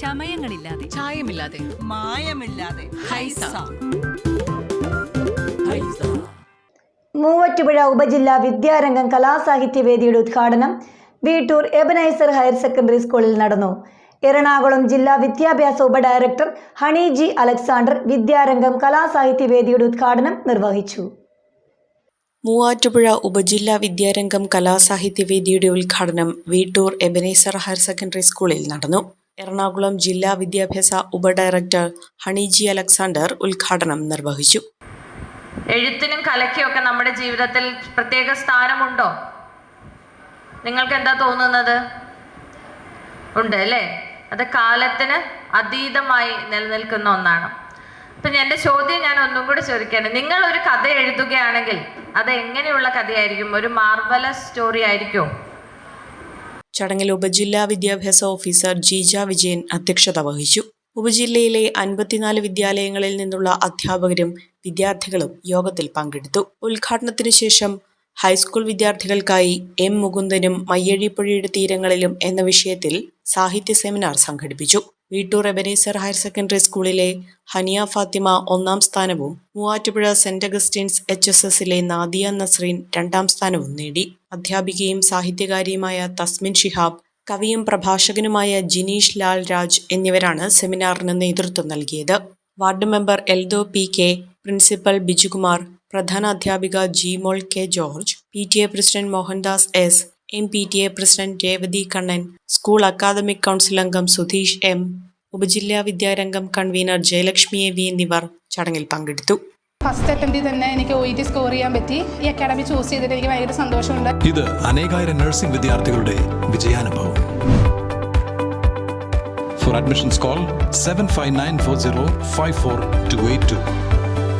ചമയങ്ങളില്ലാതെ. ചായമില്ലാതെ. മായമില്ലാതെ. ഹൈസ. മൂവറ്റുപുഴ ഉപജില്ലാ വിദ്യാരംഗം കലാസാഹിത്യവേദിയുടെ ഉദ്ഘാടനം വീട്ടൂർ എബനൈസർ ഹയർ സെക്കൻഡറി സ്കൂളിൽ നടന്നു. എറണാകുളം ജില്ലാ വിദ്യാഭ്യാസ ഉപഡയറക്ടർ ഹണി ജി അലക്സാണ്ടർ വിദ്യാരംഗം കലാസാഹിത്യവേദിയുടെ ഉദ്ഘാടനം നിർവഹിച്ചു. മൂവാറ്റുപുഴ ഉപജില്ലാ വിദ്യാരംഗം കലാസാഹിത്യവേദിയുടെ ഉദ്ഘാടനം വീട്ടൂർ എബനേസർ ഹയർ സെക്കൻഡറി സ്കൂളിൽ നടന്നു. എറണാകുളം ജില്ലാ വിദ്യാഭ്യാസ ഉപഡയറക്ടർ ഹണിജി അലക്സാണ്ടർ ഉദ്ഘാടനം നിർവഹിച്ചു. എഴുത്തിനും കലയ്ക്കും ഒക്കെ നമ്മുടെ ജീവിതത്തിൽ പ്രത്യേക സ്ഥാനമുണ്ടോ? നിങ്ങൾക്ക് എന്താ തോന്നുന്നത്? ഉണ്ട് അല്ലേ? അത് കാലത്തിന് അതീതമായി നിലനിൽക്കുന്ന ഒന്നാണ്. അപ്പം എന്റെ ചോദ്യം ഞാൻ ഒന്നും കൂടി ചോദിക്കുകയാണ് നിങ്ങൾ ഒരു കഥ എഴുതുകയാണെങ്കിൽ അത് എങ്ങനെയുള്ള കഥയായിരിക്കും? ഒരു മാർവലസ് സ്റ്റോറി ആയിരിക്കുമോ? ചടങ്ങിൽ ഉപജില്ലാ വിദ്യാഭ്യാസ ഓഫീസർ ജീജ വിജയൻ അധ്യക്ഷത വഹിച്ചു. ഉപജില്ലയിലെ അൻപത്തിനാല് വിദ്യാലയങ്ങളിൽ നിന്നുള്ള അധ്യാപകരും വിദ്യാർത്ഥികളും യോഗത്തിൽ പങ്കെടുത്തു. ഉദ്ഘാടനത്തിനു ശേഷം ഹൈസ്കൂൾ വിദ്യാർത്ഥികൾക്കായി എം മുകുന്ദനും മയ്യഴിപ്പുഴയുടെ തീരങ്ങളിലും എന്ന വിഷയത്തിൽ സാഹിത്യ സെമിനാർ സംഘടിപ്പിച്ചു. വീട്ടൂർ എബനീസർ ഹയർ സെക്കൻഡറി സ്കൂളിലെ ഹനിയ ഫാത്തിമ ഒന്നാം സ്ഥാനവും Muvattupuzha saint Augustine's H S എസിലെ നാദിയ നസ്രീൻ രണ്ടാം സ്ഥാനവും നേടി. അധ്യാപികയും സാഹിത്യകാരിയുമായ തസ്മിൻ ഷിഹാബ് കവിയും പ്രഭാഷകനുമായ ജിനീഷ് ലാൽ രാജ് എന്നിവരാണ് സെമിനാറിന് നേതൃത്വം നൽകിയത്. Ward member Eldho P K principal Bijukumar പ്രധാന അധ്യാപിക Jimol K George P T A president Mohandas S M P T A president Revathi Kannan school academic council അംഗം സുധീഷ് എം ഉപജില്ലാ Vidyarangam convener Jayalakshmi A V എന്നിവർ ചടങ്ങിൽ പങ്കെടുത്തു. First അറ്റംപ്റ്റിൽ തന്നെ എനിക്ക് O T score ചെയ്യാൻ പറ്റി. ഈ അക്കാഡമി ചൂസ് ചെയ്തിട്ട് എനിക്ക് ഭയങ്കര സന്തോഷമുണ്ട്. ഇത് അനേകായിരം നഴ്സിംഗ് വിദ്യാർത്ഥികളുടെ വിജയാനുഭവം. For admissions call seven five nine four zero five four two eight two